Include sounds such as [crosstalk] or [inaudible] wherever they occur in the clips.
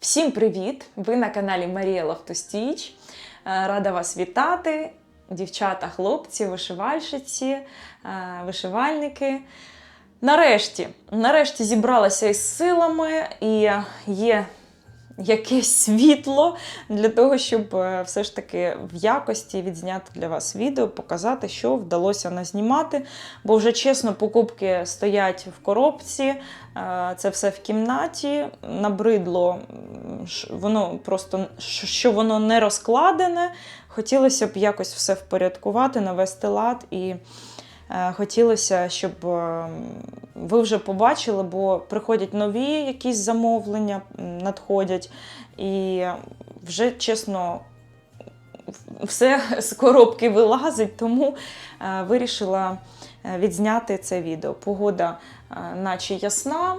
Всім привіт! Ви на каналі Марія Лавтостіч. Е, Рада вас вітати, дівчата, хлопці, вишивальщиці, е, вишивальники. Нарешті, нарешті зібралася із силами і є якесь світло для того, щоб е, все ж таки в якості відзняти для вас відео, показати, що вдалося назнімати. Бо вже чесно, покупки стоять в коробці, е, це все в кімнаті. Набридло, воно просто що воно не розкладене. Хотілося б якось все впорядкувати, навести лад і. Е, Хотілося, щоб е, ви вже побачили, бо приходять нові якісь замовлення, надходять, і вже чесно все [laughs] з коробки вилазить, тому е, вирішила відзняти це відео. Погода наче ясна,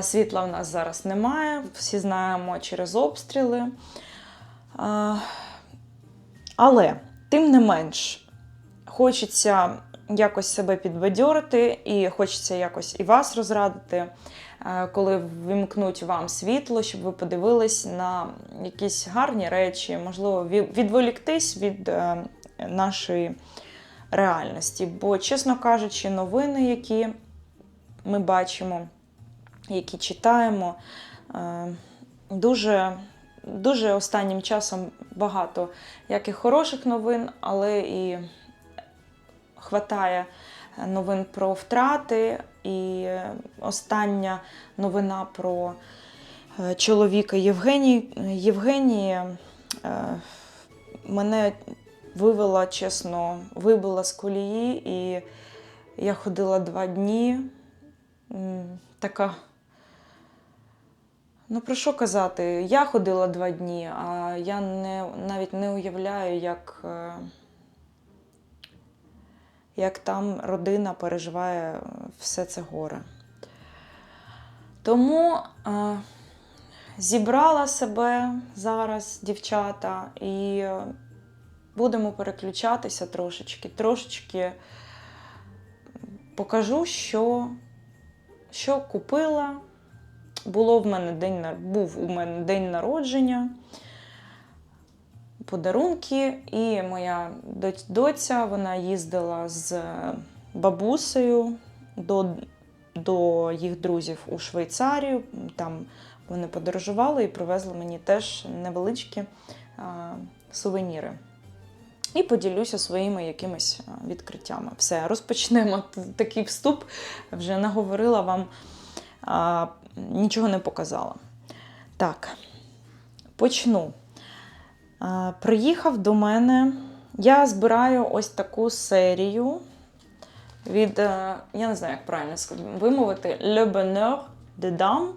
світла в нас зараз немає, всі знаємо через обстріли. Але, тим не менш, хочеться якось себе підбадьорити, і хочеться якось і вас розрадити, е, коли вимкнуть вам світло, щоб ви подивились на якісь гарні речі, можливо, відволіктись від е, нашої реальності. Бо, чесно кажучи, новини, які ми бачимо, які читаємо, е, дуже, дуже останнім часом багато як і хороших новин, але і хватає новин про втрати. І е, остання новина про е, чоловіка Євгенії. Євгенії е, мене вивела, чесно, вибила з колії, і я ходила два дні. Така. Ну, про що казати? Я ходила два дні, а я не, навіть не уявляю, як, е, як там родина переживає все це горе. Тому е, зібрала себе зараз, дівчата, і е, будемо переключатися трошечки. Трошечки покажу, що, що купила. Було в мене день, був у мене день народження, подарунки, і моя доця вона їздила з бабусею до, до їх друзів у Швейцарію. Там вони подорожували і привезли мені теж невеличкі а, сувеніри. І поділюся своїми якимись відкриттями. Все, розпочнемо такий вступ. Вже наговорила вам, а, нічого не показала. Так, почну. Приїхав до мене. Я збираю ось таку серію від, е, я не знаю, як правильно вимовити, Le Bonheur de Dame.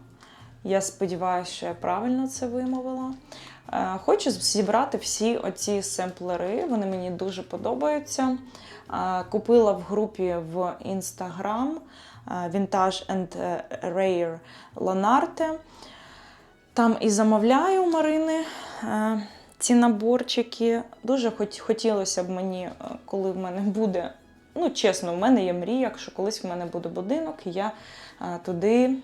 Я сподіваюся, що я правильно це вимовила. Е, Хочу зібрати всі оці семплери, вони мені дуже подобаються. Е, Купила в групі в Instagram Vintage and Rare Lanarte. Там і замовляю у Марини ці наборчики. Дуже хотілося б мені, е, коли в мене буде. Ну, чесно, в мене є мрія, що колись в мене буде будинок, я е, туди, е,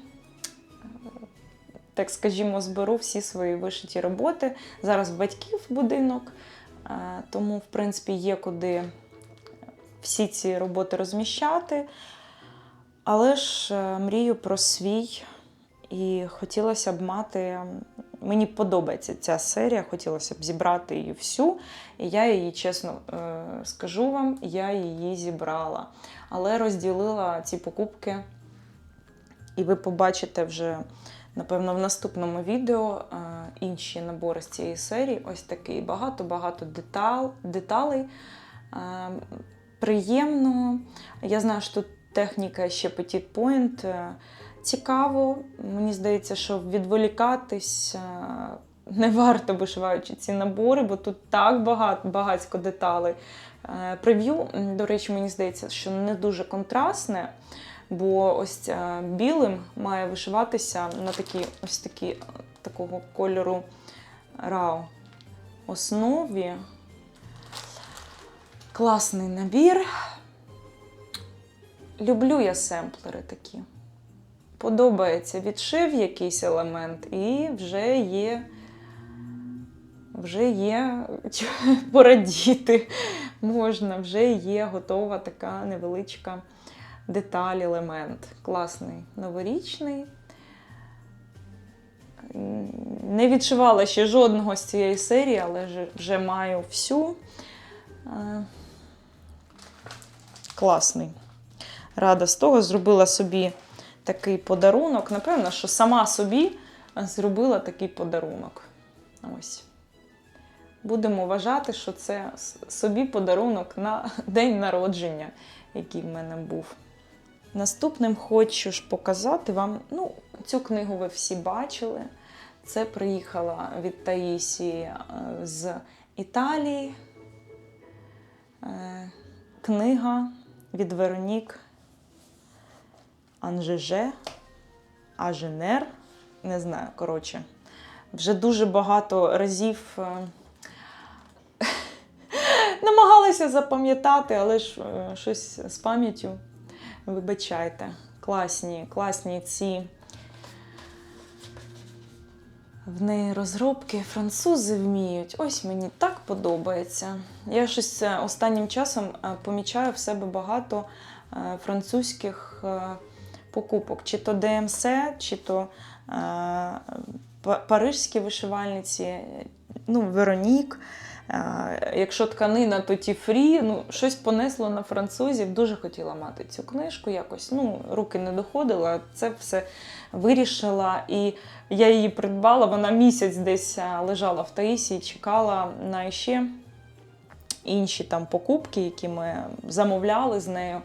так скажімо, зберу всі свої вишиті роботи. Зараз в батьків будинок, тому, в принципі, є куди всі ці роботи розміщати. Але ж мрію про свій і хотілося б мати. Мені подобається ця серія, хотілося б зібрати її всю. І я її, чесно е, скажу вам, я її зібрала. Але розділила ці покупки, і ви побачите вже, напевно, в наступному відео е, інші набори з цієї серії. Ось такий багато-багато детал, деталей. Е, приємно. Я знаю, що тут техніка ще Petit Point. Цікаво, мені здається, що відволікатись не варто вишиваючи ці набори, бо тут так багато, багатько деталей. Е, Прев'ю, до речі, мені здається, що не дуже контрастне, бо ось е, білим має вишиватися на такій ось такі, е, такого кольору рау основі. Класний набір. Люблю я семплери такі. Подобається відшив якийсь елемент, і вже є. Вже є [laughs] порадіти, можна, вже є готова така невеличка деталь, елемент. Класний, новорічний. Не відшивала ще жодного з цієї серії, але вже, маю всю. Класний. Рада з того, зробила собі такий подарунок. Напевно, що сама собі зробила такий подарунок. Ось. Будемо вважати, що це собі подарунок на [laughs] день народження, який в мене був. Наступним хочу ж показати вам. Ну, цю книгу ви всі бачили. Це приїхала від Таїсі е, з Італії. Е, Книга від Веронік Анжеже, Аженер. Не знаю, коротше. Вже дуже багато разів е, [laughs] намагалася запам'ятати, але ж е, щось з пам'яттю. Вибачайте, класні, класні ці в неї розробки французи вміють. Ось мені так подобається. Я щось е, останнім часом помічаю в себе багато французьких покупок, чи то ДМС, чи то е, парижські вишивальниці, ну, Веронік. Е, Якщо тканина, то ті фрі. Ну, щось понесло на французів. Дуже хотіла мати цю книжку. Якось ну, руки не доходили. а Це все вирішила. І я її придбала. Вона місяць десь е, лежала в Таїсі і чекала на ще інші там покупки, які ми замовляли з нею.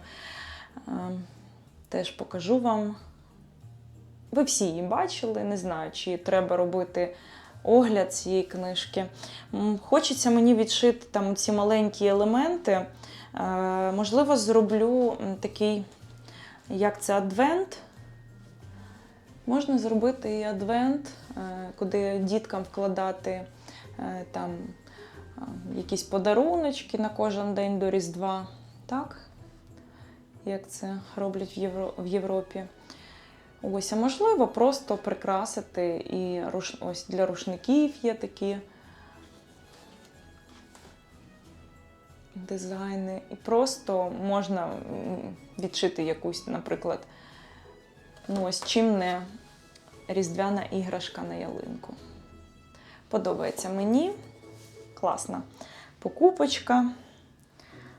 Теж покажу вам. Ви всі її бачили, не знаю, чи треба робити огляд цієї книжки. Хочеться мені відшити там ці маленькі елементи. Е, можливо, зроблю такий, як це, адвент. Можна зробити і адвент, е, куди діткам вкладати е, там якісь подаруночки на кожен день до Різдва. Так? Як це роблять в, Євро... в Європі. Ось, а можливо, просто прикрасити і руш... ось для рушників є такі дизайни. І просто можна відшити якусь, наприклад, ну ось чим не різдвяна іграшка на ялинку. Подобається мені. Класна покупочка.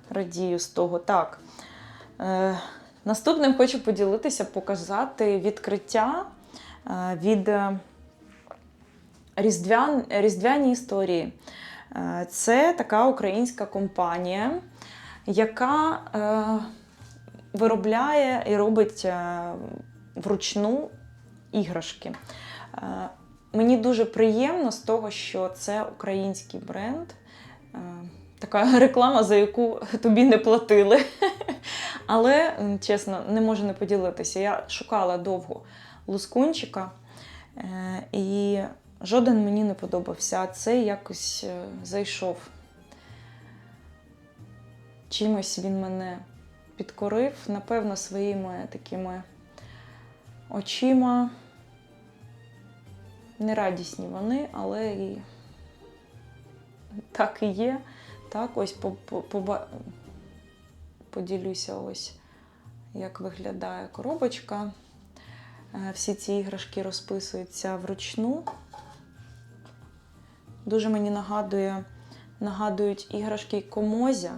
Радію з того. Так. Е, наступним хочу поділитися, показати відкриття е, від е, різдвян, різдвяні історії. Це така українська компанія, яка виробляє і робить вручну іграшки. Мені дуже приємно з того, що це український бренд. Така реклама, за яку тобі не платили. [laughs] Але, чесно, не можу не поділитися. Я шукала довго лускунчика, е, і жоден мені не подобався. А цей якось е, зайшов. Чимось він мене підкорив, напевно, своїми такими очима. Нерадісні вони, але і так і є. Так, ось по, по, поба- поділюся, ось як виглядає коробочка. Е, Всі ці іграшки розписуються вручну. Дуже мені нагадує, нагадують іграшки Комозя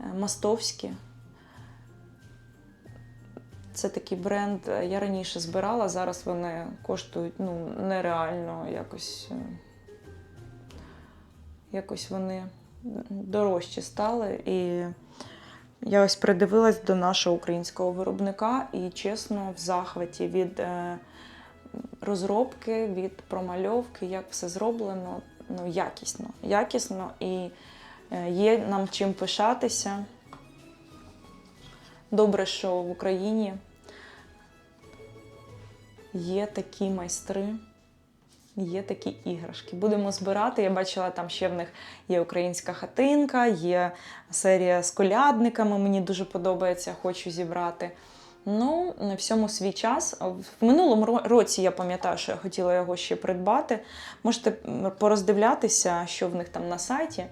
е, мастовські. Це такий бренд. е, Я раніше збирала, зараз вони коштують ну, нереально якось. Якось вони дорожчі стали. І я ось придивилась до нашого українського виробника і чесно в захваті від е, розробки, від промальовки, як все зроблено, ну, якісно. Якісно і е, є нам чим пишатися. Добре, що в Україні є такі майстри. Є такі іграшки. Будемо збирати. Я бачила, там ще в них є українська хатинка, є серія з колядниками. Мені дуже подобається, хочу зібрати. Ну, на всьому свій час. В минулому році я пам'ятаю, що я хотіла його ще придбати. Можете пороздивлятися, що в них там на сайті.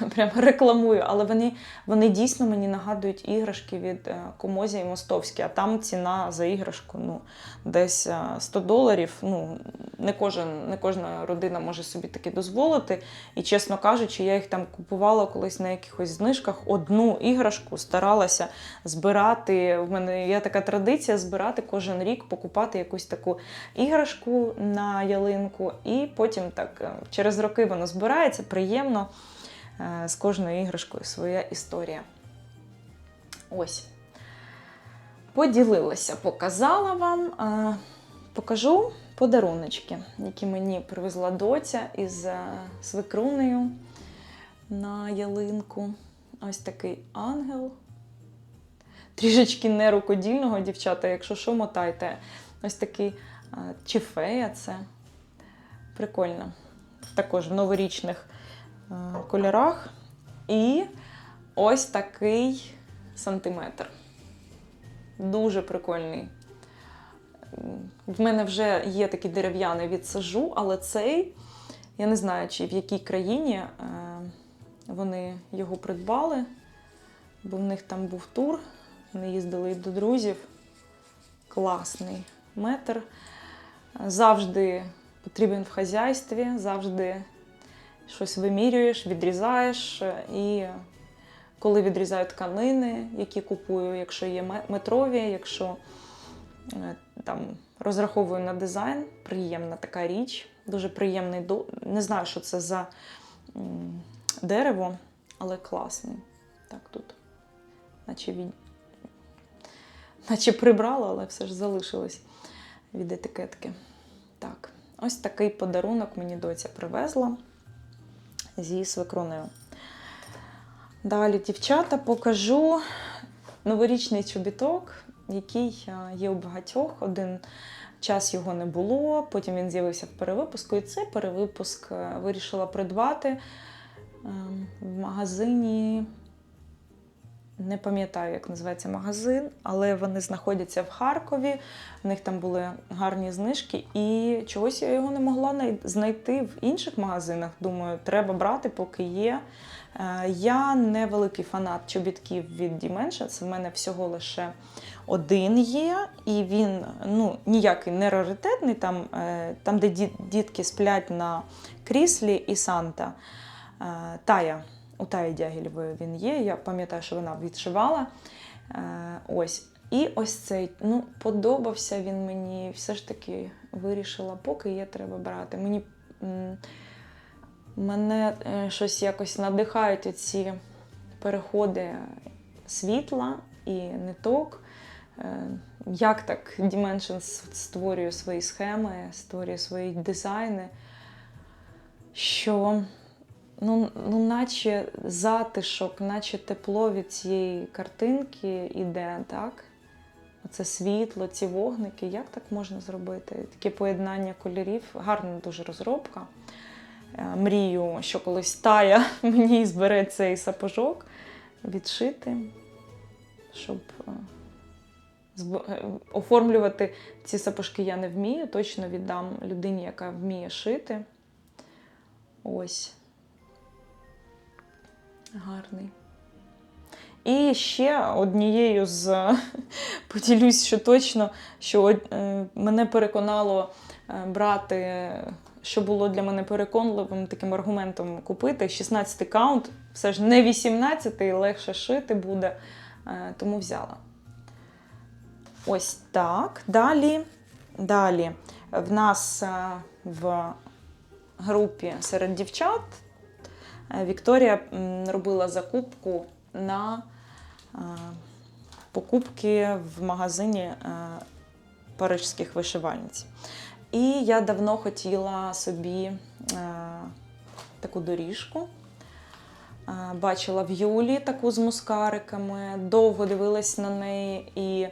[laughs] Прям рекламую, але вони, вони дійсно мені нагадують іграшки від е, Комозі і Мостовські, а там ціна за іграшку ну, десь е, 100 доларів. Ну, не, кожен, не кожна родина може собі таке дозволити. І чесно кажучи, я їх там купувала колись на якихось знижках. Одну іграшку старалася збирати. В мене є така традиція збирати кожен рік, покупати якусь таку іграшку на ялинку, і потім так е, через роки воно збирається, приємно. Е, З кожною іграшкою своя історія. Ось. Поділилася, показала вам. Е, Покажу подаруночки, які мені привезла доця із е, свекрунею на ялинку. Ось такий ангел. Трішечки не рукодільного, дівчата, якщо що, мотайте. Ось такий е, чи фея це. Прикольно. Також в новорічних кольорах. І ось такий сантиметр. Дуже прикольний. В мене вже є такий дерев'яний від сажу, але цей, я не знаю, чи в якій країні е, вони його придбали, бо в них там був тур, вони їздили до друзів. Класний метр. Завжди потрібен в хазяйстві, завжди щось вимірюєш, відрізаєш. е, І коли відрізаю тканини, які купую, якщо є метрові, якщо е, там розраховую на дизайн, приємна така річ, дуже приємний до. Не знаю, що це за дерево, але класний. Так, тут, наче від... наче прибрала, але все ж залишилось від етикетки. Так, ось такий подарунок мені доця привезла зі свекрунею. Далі, дівчата, покажу новорічний чобіток, який є у багатьох. Один час його не було, потім він з'явився в перевипуску, і цей перевипуск е, вирішила придбати ем, в магазині. Не пам'ятаю, як називається магазин, але вони знаходяться в Харкові. В них там були гарні знижки, і чогось я його не могла знайти в інших магазинах. Думаю, треба брати, поки є. Е, Я не великий фанат чобітків від Dimension, в мене всього лише один є, і він ну, ніякий не раритетний, там, е, там де дітки сплять на кріслі і Санта. Е, Тая, у Таї Дягілєвої він є. Я пам'ятаю, що вона відшивала. Е, Ось. І ось цей, ну, подобався він мені. Все ж таки вирішила, поки є, треба брати. Мені мене е, щось якось надихають оці переходи світла і ниток. Е, Як так Dimensions створює свої схеми, створює свої дизайни, що ну, ну, наче затишок, наче тепло від цієї картинки іде, так? Оце світло, ці вогники. Як так можна зробити? Таке поєднання кольорів, гарна дуже розробка. Е, Мрію, що колись тая [laughs] мені збере цей сапожок відшити, щоб е, е, оформлювати ці сапожки я не вмію. Точно віддам людині, яка вміє шити. Ось. Гарний. І ще однією з [laughs] поділюсь, що точно, що е, мене переконало е, брати, що було для мене переконливим таким аргументом купити 16 каунт, все ж не 18, легше шити буде, е, тому взяла. Ось так. Далі, далі в нас в групі серед дівчат Вікторія робила закупку на е, покупки в магазині е, парижських вишивальниць. І я давно хотіла собі таку доріжку. Бачила в Юлі таку з мускариками, довго дивилась на неї і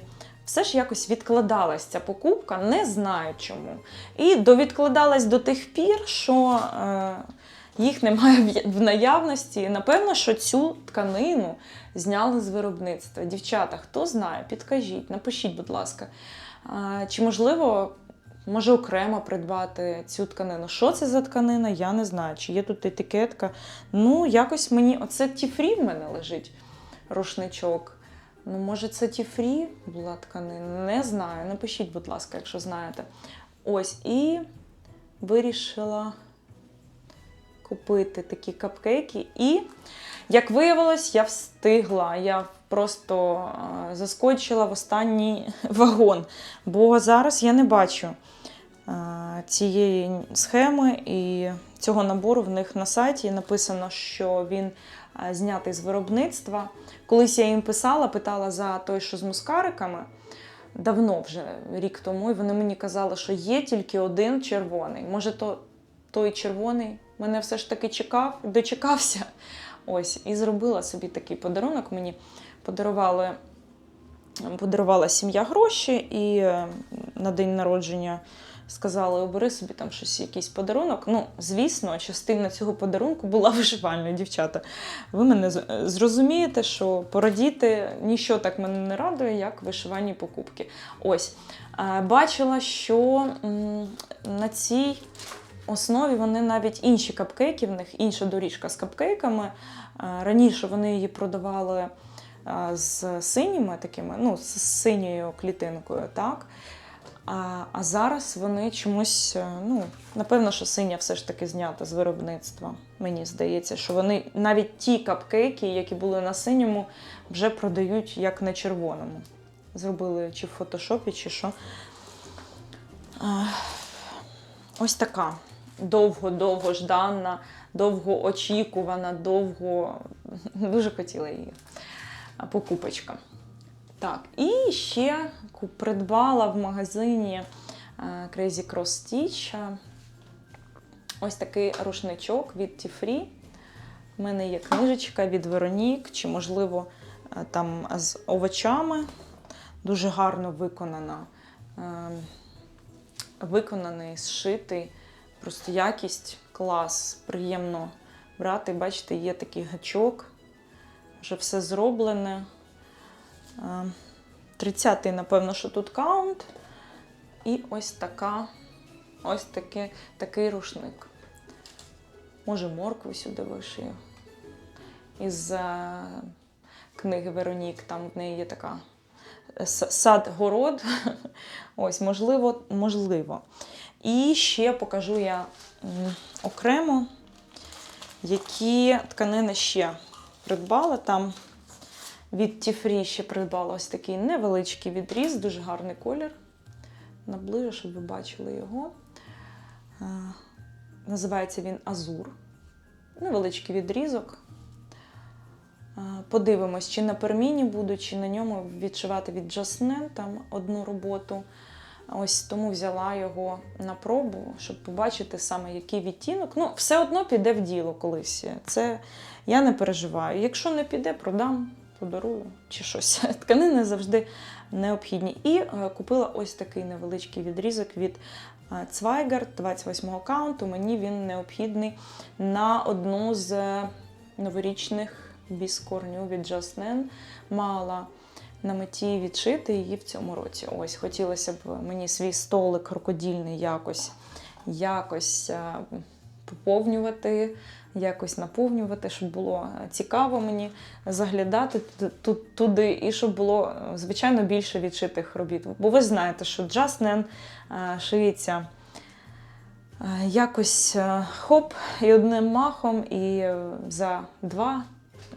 все ж якось відкладалась ця покупка, не знаю чому. І довідкладалась до тих пір, що е, їх немає в- наявності. Напевно, що цю тканину зняли з виробництва. Дівчата, хто знає, підкажіть, напишіть, будь ласка. Чи можливо, може окремо придбати цю тканину? Що це за тканина? Я не знаю. Чи є тут етикетка? Ну, якось мені. Оце тіфрі в мене лежить рушничок. Ну, може, це тіфрі була тканина? Не знаю. Напишіть, будь ласка, якщо знаєте. Ось, і вирішила купити такі капкейки. І, як виявилось, я встигла. Я просто е, заскочила в останній [laughs] вагон. Бо зараз я не бачу е, цієї схеми і цього набору в них на сайті написано, що він е, знятий з виробництва. Колись я їм писала, питала за той, що з мускариками. Давно вже рік тому, і вони мені казали, що є тільки один червоний. Може, то той червоний мене все ж таки чекав, дочекався. Ось, і зробила собі такий подарунок. Мені подарували, подарувала сім'я гроші, і на день народження сказали, обери собі там щось, якийсь подарунок. Ну, звісно, частина цього подарунку була [laughs] вишивальна, дівчата. Ви мене зрозумієте, що порадіти ніщо так мене не радує, як вишивальні покупки. Ось. Бачила, що на цій основі вони навіть інші капкейки, в них інша доріжка з капкейками. Е, Раніше вони її продавали е, з синіми такими, ну, з синьою клітинкою, так. А, а зараз вони чомусь, е, ну, напевно, що синя все ж таки знята з виробництва. Мені здається, що вони навіть ті капкейки, які були на синьому, вже продають як на червоному. Зробили чи в фотошопі, чи що. Ось така довго-довго ждана, довго очікувана, [laughs] довго дуже хотіла її покупочка. Так, і ще придбала в магазині е, Crazy Cross Stitch ось такий рушничок від Тіфрі. У мене є книжечка від Веронік, чи, можливо, е, там з овочами. Дуже гарно виконана. Е, Виконаний, зшитий, просто якість, клас, приємно брати. Бачите, є такий гачок, вже все зроблене. Е, 30-й, напевно, що тут каунт. І ось така, ось таке, такий рушник. Може, моркву сюди вишию. Із е, книги Веронік, там в неї є така е, сад-город. [laughs] Ось, можливо, можливо. І ще покажу я окремо, які тканини ще придбала. Там від Тіфрі ще придбала ось такий невеличкий відріз, дуже гарний колір. Наближу, щоб ви бачили його. Е, Називається він Азур. Невеличкий відрізок. Е, Подивимось, чи на перміні буду, чи на ньому відшивати від Джаснен там одну роботу. Ось тому взяла його на пробу, щоб побачити саме який відтінок. Ну, все одно піде в діло колись. Це я не переживаю. Якщо не піде, продам, подарую чи щось. [laughs] Тканини завжди необхідні. І е, купила ось такий невеличкий відрізок від е, 28-го каунту. Мені він необхідний на одну з е, новорічних біскорню від Жаснен. Мала на меті відшити її в цьому році. Ось хотілося б мені свій столик рукодільний якось, якось е, поповнювати, якось наповнювати, щоб було цікаво мені заглядати ту- ту- туди, і щоб було, е, звичайно, більше відшитих робіт. Бо ви знаєте, що Джаснен шиється. е, Якось е, хоп, і одним махом, і за два,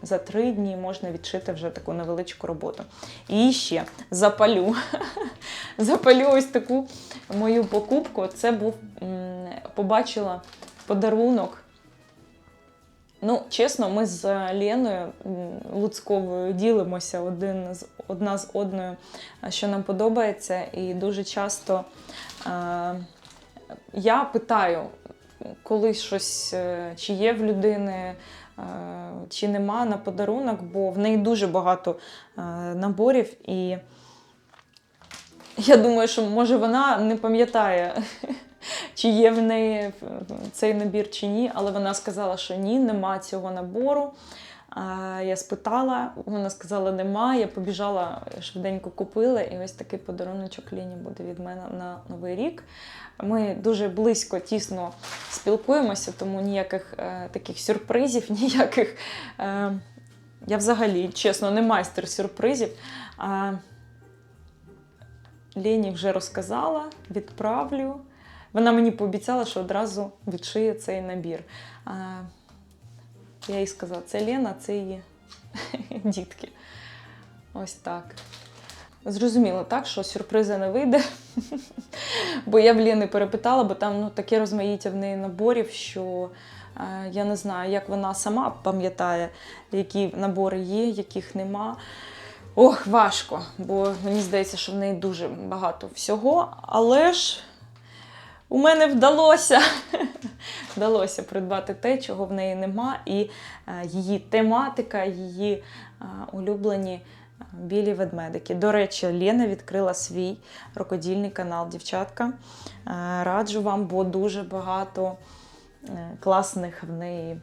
за три дні можна відшити вже таку невеличку роботу. І ще запалю. [laughs] запалю ось таку мою покупку. Це був побачила подарунок. Ну, чесно, ми з Леною Луцьковою ділимося один з, одна з одною, що нам подобається, і дуже часто е, я питаю, коли щось, е, чи є в людини, чи нема на подарунок, бо в неї дуже багато е, наборів, і я думаю, що може вона не пам'ятає, [laughs] чи є в неї е, цей набір чи ні, але вона сказала, що ні, нема цього набору. Я спитала, вона сказала, нема. Я побіжала швиденько купила, і ось такий подаруночок Лені буде від мене на новий рік. Ми дуже близько, тісно спілкуємося, тому ніяких е, таких сюрпризів, [laughs] ніяких. Е, я взагалі, чесно, не майстер сюрпризів. А, Лені вже розказала, відправлю. Вона мені пообіцяла, що одразу відшиє цей набір. Я їй сказала, це Лена, це її [laughs] дітки. Ось так. Зрозуміло, так, що сюрпризи не вийде. [laughs] бо я в Лени перепитала, бо там ну, таке розмаїття в неї наборів, що е, я не знаю, як вона сама пам'ятає, які набори є, яких нема. Ох, важко, бо мені здається, що в неї дуже багато всього. Але ж у мене вдалося вдалося придбати те, чого в неї нема, і е, її тематика, її е, улюблені е, білі ведмедики. До речі, Лена відкрила свій рукодільний канал, дівчатка. Раджу вам, бо дуже багато класних в неї.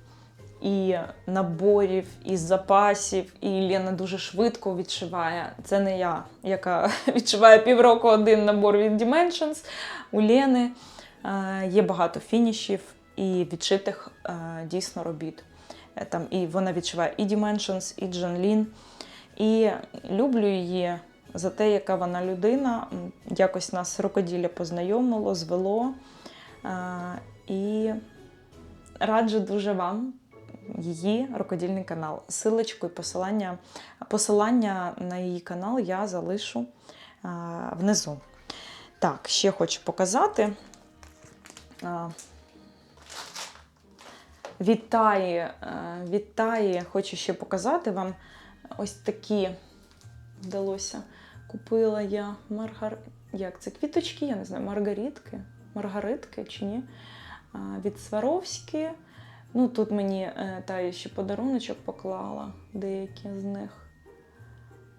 І наборів, і запасів, і Лена дуже швидко відшиває. Це не я, яка [laughs] відшиває півроку один набор від Dimensions. У Лени е, є багато фінішів і відшитих е, дійсно робіт. Е, Там, і вона відшиває і Dimensions, і Джанлін. І люблю її за те, яка вона людина. Якось нас рукоділля познайомило, звело. І раджу дуже вам її рукодільний канал. Силочку і посилання, посилання на її канал я залишу а, внизу. Так, ще хочу показати. Вітає, е, вітає, хочу ще показати вам ось такі вдалося. Купила я маргар... Як це? Квіточки, я не знаю, маргаритки, маргаритки чи ні. Від Сваровські. Ну, тут мені е, та ще подаруночок поклала, деякі з них.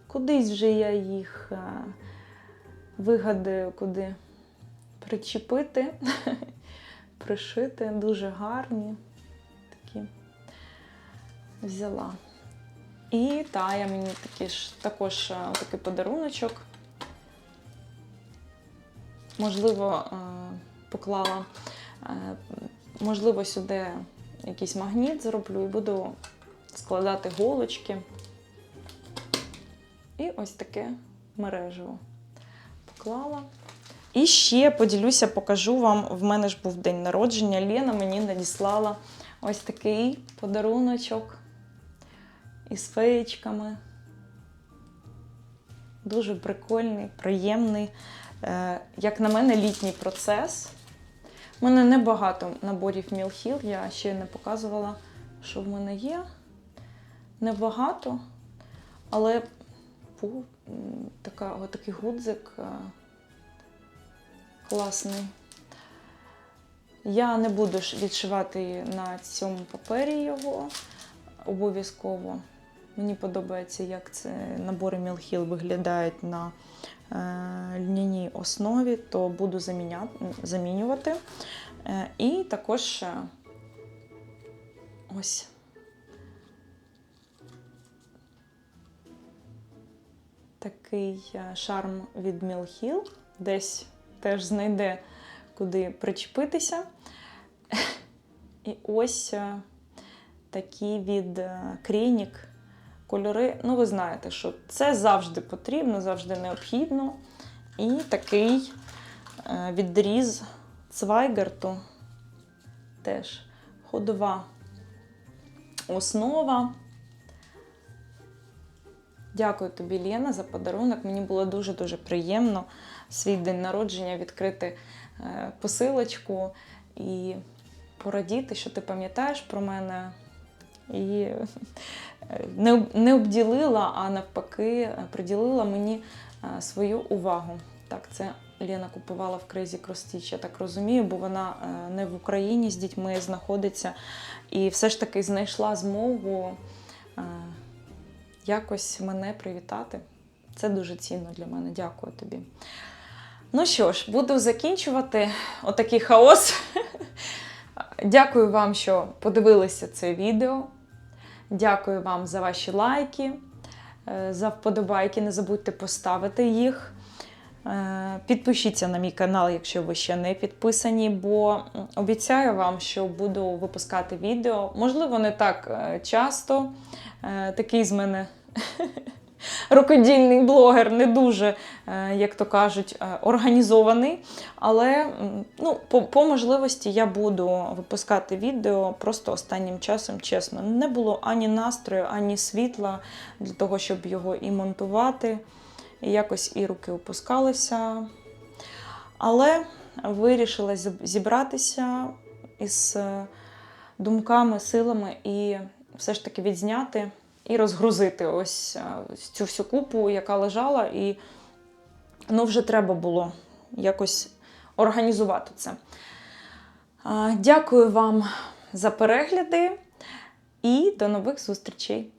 Кудись вже я їх е, вигадаю, куди причепити, [laughs] пришити. Дуже гарні. Такі взяла. І тая мені такі ж, також е, такий подаруночок. Можливо, е, поклала, е, можливо, сюди якийсь магніт зроблю і буду складати голочки. І ось таке мережево поклала. І ще поділюся, покажу вам. В мене ж був день народження. Лена мені надіслала ось такий подаруночок із феєчками. Дуже прикольний, приємний. Е, Як на мене, літній процес. У мене небагато наборів Мілхіл, я ще не показувала, що в мене є. Небагато, але був така, отакий гудзик е, класний. Я не буду відшивати на цьому папері його обов'язково. Мені подобається, як це набори Мілхіл виглядають на льняній основі, то буду замінювати. Е, і також е, ось такий е, шарм від Мілхіл. Десь теж знайде куди причепитися. [laughs] І ось е, такі від е, Крінік кольори. Ну, ви знаєте, що це завжди потрібно, завжди необхідно. І такий е, відріз Цвайгерту теж ходова основа. Дякую тобі, Лена, за подарунок. Мені було дуже-дуже приємно свій день народження відкрити е, посилочку і порадіти, що ти пам'ятаєш про мене. І не, не обділила, а навпаки, приділила мені е, свою увагу. Так, це Лена купувала в Cross Stitch, я так розумію, бо вона е, не в Україні з дітьми знаходиться. І все ж таки знайшла змогу е, якось мене привітати. Це дуже цінно для мене. Дякую тобі. Ну що ж, буду закінчувати отакий хаос. [laughs] Дякую вам, що подивилися це відео. Дякую вам за ваші лайки, е, за вподобайки. Не забудьте поставити їх. Е, Підпишіться на мій канал, якщо ви ще не підписані, бо обіцяю вам, що буду випускати відео. Можливо, не так е, часто. Такий з мене [laughs] рукодільний блогер, не дуже, е, як то кажуть, е, організований. Але ну, по, по можливості я буду випускати відео просто останнім часом, чесно. Не було ані настрою, ані світла для того, щоб його і монтувати. І якось і руки опускалися. Але вирішила зібратися із е, думками, силами і все ж таки відзняти і розгрузити ось е, цю всю купу, яка лежала, і ну, вже треба було якось організувати це. Дякую вам за перегляди і до нових зустрічей!